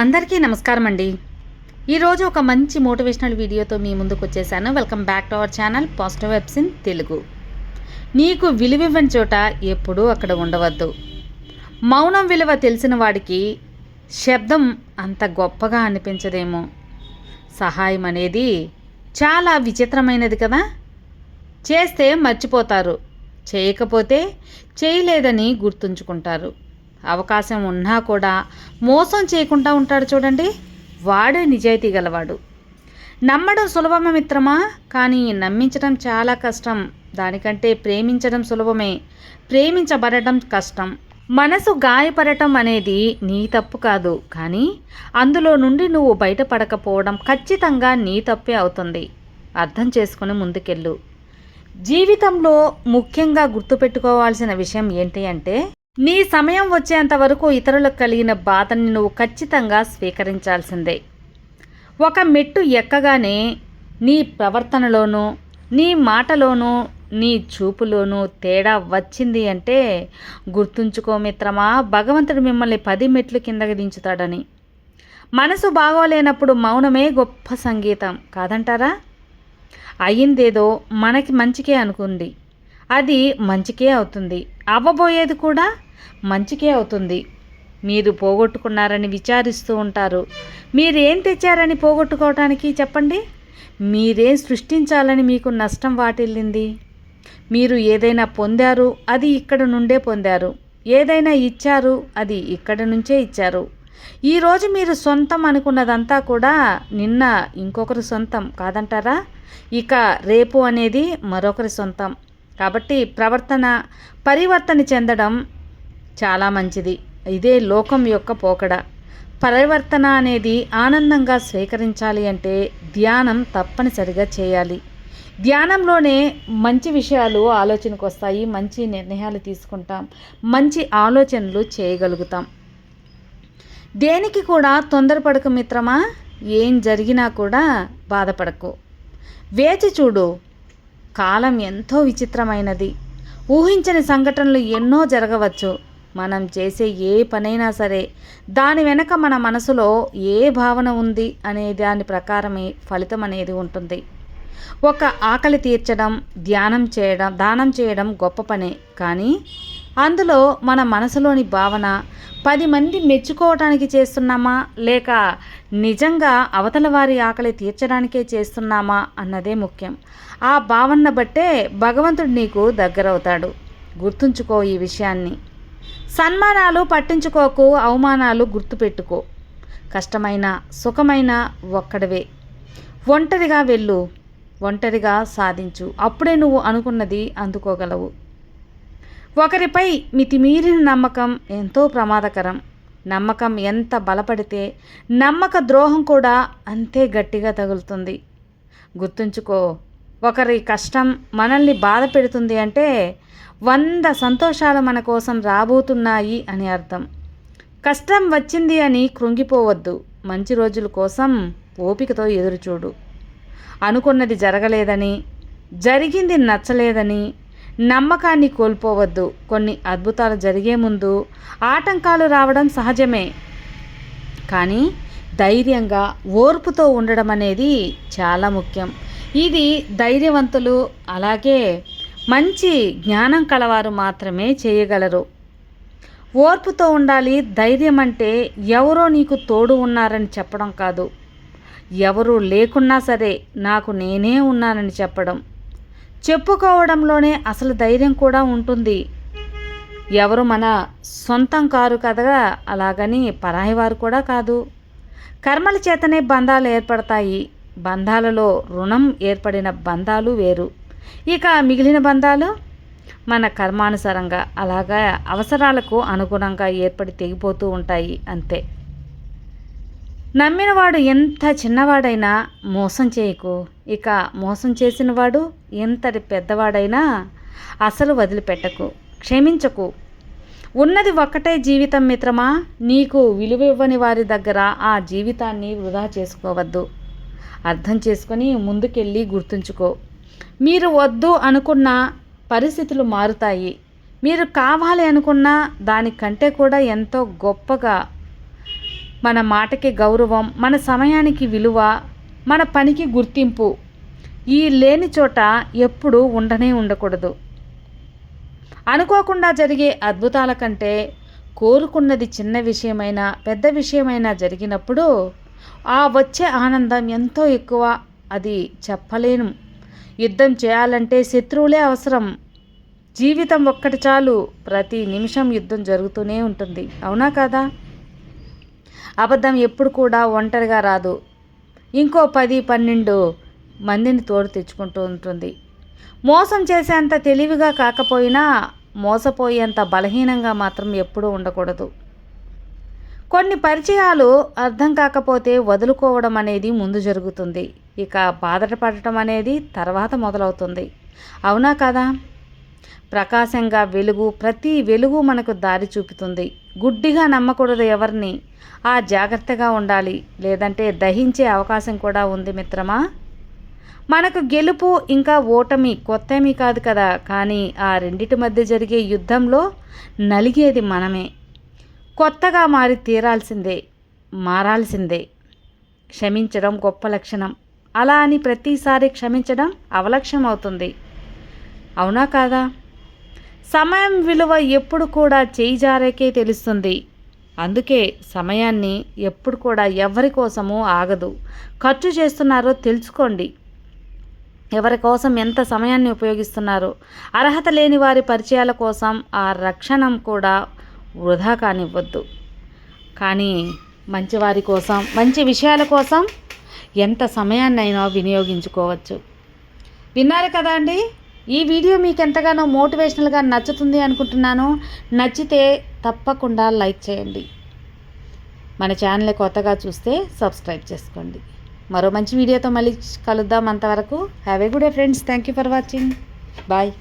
అందరికీ నమస్కారం అండి ఈరోజు ఒక మంచి మోటివేషనల్ వీడియోతో మీ ముందుకు వచ్చేసాను welcome back to our channel positive vibes in Telugu. నీకు విలువివ్వని చోట ఎప్పుడూ అక్కడ ఉండవద్దు. మౌనం విలువ తెలిసిన వాడికి శబ్దం అంత గొప్పగా అనిపించదేమో. సహాయం అనేది చాలా విచిత్రమైనది కదా? చేస్తే మర్చిపోతారు. చేయకపోతే చేయలేదని గుర్తుంచుకుంటారు. అవకాశం ఉన్నా కూడా మోసం చేయకుండా ఉంటాడు చూడండి. వాడే నిజాయితీ గలవాడు. నమ్మడం సులభమే మిత్రమా? కానీ నమ్మించడం చాలా కష్టం. దానికంటే ప్రేమించడం సులభమే. ప్రేమించబడటం కష్టం. మనసు గాయపడటం అనేది నీ తప్పు కాదు. కానీ అందులో నుండి నువ్వు బయటపడకపోవడం ఖచ్చితంగా నీ తప్పే అవుతుంది. అర్థం చేసుకుని ముందుకెళ్ళు. జీవితంలో ముఖ్యంగా గుర్తుపెట్టుకోవాల్సిన విషయం ఏంటి అంటే నీ సమయం వచ్చేంత వరకు ఇతరులకు కలిగిన బాధని నువ్వు ఖచ్చితంగా స్వీకరించాల్సిందే. ఒక మెట్టు ఎక్కగానే నీ ప్రవర్తనలోనూ నీ మాటలోనూ నీ చూపులోనూ తేడా వచ్చింది అంటే గుర్తుంచుకో మిత్రమా భగవంతుడు మిమ్మల్ని పది మెట్లు కిందకి దించుతాడని. మనసు బాగోలేనప్పుడు మౌనమే గొప్ప సంగీతం కాదంటారా? అయ్యిందేదో మనకి మంచికే అనుకుంది. అది మంచికే అవుతుంది. అవ్వబోయేది కూడా మంచికే అవుతుంది. మీరు పోగొట్టుకున్నారని విచారిస్తూ ఉంటారు. మీరేం తెచ్చారని పోగొట్టుకోవటానికి చెప్పండి. మీరేం సృష్టించాలని మీకు నష్టం వాటిల్లింది. మీరు ఏదైనా పొందారు అది ఇక్కడ నుండే పొందారు. ఏదైనా ఇచ్చారు అది ఇక్కడ నుంచే ఇచ్చారు. ఈరోజు మీరు సొంతం అనుకున్నదంతా కూడా నిన్న ఇంకొకరి సొంతం కాదంటారా? ఇక రేపు అనేది మరొకరి సొంతం. కాబట్టి ప్రవర్తన పరివర్తన చెందడం చాలా మంచిది. ఇదే లోకం యొక్క పోకడ. పరివర్తన అనేది ఆనందంగా స్వీకరించాలి అంటే ధ్యానం తప్పనిసరిగా చేయాలి. ధ్యానంలోనే మంచి విషయాలు ఆలోచనకు వస్తాయి మంచి నిర్ణయాలు తీసుకుంటాం మంచి ఆలోచనలు చేయగలుగుతాం. దేనికి కూడా తొందరపడకు మిత్రమా? ఏం జరిగినా కూడా బాధపడకు. వేచి చూడు కాలం ఎంతో విచిత్రమైనది. ఊహించని సంఘటనలు ఎన్నో జరగవచ్చు. మనం చేసే ఏ పనైనా సరే దాని వెనక మన మనసులో ఏ భావన ఉంది అనే దాని ప్రకారమే ఫలితం అనేది ఉంటుంది. ఒక ఆకలి తీర్చడం ధ్యానం చేయడం దానం చేయడం గొప్ప పనే. కానీ అందులో మన మనసులోని భావన పది మంది మెచ్చుకోవటానికి చేస్తున్నామా? లేక నిజంగా అవతల వారి ఆకలి తీర్చడానికే చేస్తున్నామా? అన్నదే ముఖ్యం. ఆ భావన బట్టే భగవంతుడు నీకు దగ్గరవుతాడు. గుర్తుంచుకో ఈ విషయాన్ని. సన్మానాలు పట్టించుకోకు అవమానాలు గుర్తుపెట్టుకో. కష్టమైన సుఖమైన ఒక్కడవే. ఒంటరిగా వెళ్ళు ఒంటరిగా సాధించు. అప్పుడే నువ్వు అనుకున్నది అందుకోగలవు. ఒకరిపై మితిమీరిన నమ్మకం ఎంతో ప్రమాదకరం. నమ్మకం ఎంత బలపడితే నమ్మక ద్రోహం కూడా అంతే గట్టిగా తగులుతుంది. గుర్తుంచుకో ఒకరి కష్టం మనల్ని బాధ పెడుతుంది అంటే వంద సంతోషాలు మన కోసం రాబోతున్నాయి అని అర్థం. కష్టం వచ్చింది అని కృంగిపోవద్దు. మంచి రోజుల కోసం ఓపికతో ఎదురుచూడు. అనుకున్నది జరగలేదని జరిగింది నచ్చలేదని నమ్మకాన్ని కోల్పోవద్దు. కొన్ని అద్భుతాలు జరిగే ముందు ఆటంకాలు రావడం సహజమే. కానీ ధైర్యంగా ఓర్పుతో ఉండడం అనేది చాలా ముఖ్యం. ఇది ధైర్యవంతులు అలాగే మంచి జ్ఞానం కలవారు మాత్రమే చేయగలరు. ఓర్పుతో ఉండాలి ధైర్యం అంటే ఎవరో నీకు తోడు ఉన్నారని చెప్పడం కాదు. ఎవరు లేకున్నా సరే నాకు నేనే ఉన్నానని చెప్పడం. చెప్పుకోవడంలోనే అసలు ధైర్యం కూడా ఉంటుంది. ఎవరు మన సొంతం కారు కదా అలాగని పరాయి వారు కూడా కాదు. కర్మల చేతనే బంధాలు ఏర్పడతాయి. బంధాలలో రుణం ఏర్పడిన బంధాలు వేరు. ఇక మిగిలిన బంధాలు మన కర్మానుసారంగా అలాగా అవసరాలకు అనుగుణంగా ఏర్పడి తెగిపోతూ ఉంటాయి అంతే. నమ్మినవాడు ఎంత చిన్నవాడైనా మోసం చేయకు. ఇక మోసం చేసినవాడు ఎంతటి పెద్దవాడైనా అసలు వదిలిపెట్టకు క్షమించకు. ఉన్నది ఒక్కటే జీవితం మిత్రమా? నీకు విలువ ఇవ్వని వారి దగ్గర ఆ జీవితాన్ని వృధా చేసుకోవద్దు. అర్థం చేసుకొని ముందుకెళ్ళి గుర్తుంచుకో. మీరు వద్దు అనుకున్న పరిస్థితులు మారుతాయి. మీరు కావాలి అనుకున్న దానికంటే కూడా ఎంతో గొప్పగా మన మాటకి గౌరవం మన సమయానికి విలువ మన పనికి గుర్తింపు ఈ లేని చోట ఎప్పుడూ ఉండనే ఉండకూడదు. అనుకోకుండా జరిగే అద్భుతాల కంటే కోరుకున్నది చిన్న విషయమైనా పెద్ద విషయమైనా జరిగినప్పుడు ఆ వచ్చే ఆనందం ఎంతో ఎక్కువ అది చెప్పలేను. యుద్ధం చేయాలంటే శత్రువులే అవసరం. జీవితం ఒక్కటి చాలు ప్రతి నిమిషం యుద్ధం జరుగుతూనే ఉంటుంది. అవునా కదా? అబద్ధం ఎప్పుడు కూడా ఒంటరిగా రాదు. ఇంకో పది పన్నెండు మందిని తోడు తెచ్చుకుంటూ ఉంటుంది. మోసం చేసేంత తెలివిగా కాకపోయినా మోసపోయేంత బలహీనంగా మాత్రం ఎప్పుడూ ఉండకూడదు. కొన్ని పరిచయాలు అర్థం కాకపోతే వదులుకోవడం అనేది ముందు జరుగుతుంది. ఇక బాధపడటం అనేది తర్వాత మొదలవుతుంది. అవునా కదా? ప్రకాశంగా వెలుగు ప్రతి వెలుగు మనకు దారి చూపుతుంది. గుడ్డిగా నమ్మకూడదు ఎవరిని. ఆ జాగ్రత్తగా ఉండాలి. లేదంటే దహించే అవకాశం కూడా ఉంది మిత్రమా? మనకు గెలుపు ఇంకా ఓటమి కొత్తమీ కాదు కదా. కానీ ఆ రెండిటి మధ్య జరిగే యుద్ధంలో నలిగేది మనమే. కొత్తగా మారి తీరాల్సిందే మారాల్సిందే. క్షమించడం గొప్ప లక్షణం. అలా అని ప్రతిసారి క్షమించడం అవలక్ష్యం అవుతుంది అవునా కాదా? సమయం విలువ ఎప్పుడు కూడా చేయి జారేకే తెలుస్తుంది. అందుకే సమయాన్ని ఎప్పుడు కూడా ఎవరి కోసమూ ఆగదు. ఖర్చు చేస్తున్నారో తెలుసుకోండి. ఎవరి కోసం ఎంత సమయాన్ని ఉపయోగిస్తున్నారు. అర్హత లేని వారి పరిచయాల కోసం ఆ రక్షణం కూడా వృధా కానివ్వద్దు. కానీ మంచివారి కోసం మంచి విషయాల కోసం ఎంత సమయాన్నైనా వినియోగించుకోవచ్చు. విన్నారు కదా అండి? ఈ వీడియో మీకు ఎంతగానో మోటివేషనల్గా నచ్చుతుంది అనుకుంటున్నాను. నచ్చితే తప్పకుండా లైక్ చేయండి. మన ఛానల్ కొత్తగా చూస్తే సబ్స్క్రైబ్ చేసుకోండి. మరో మంచి వీడియోతో మళ్ళీ కలుద్దాం అంతవరకు. Have a good day friends thank you for watching bye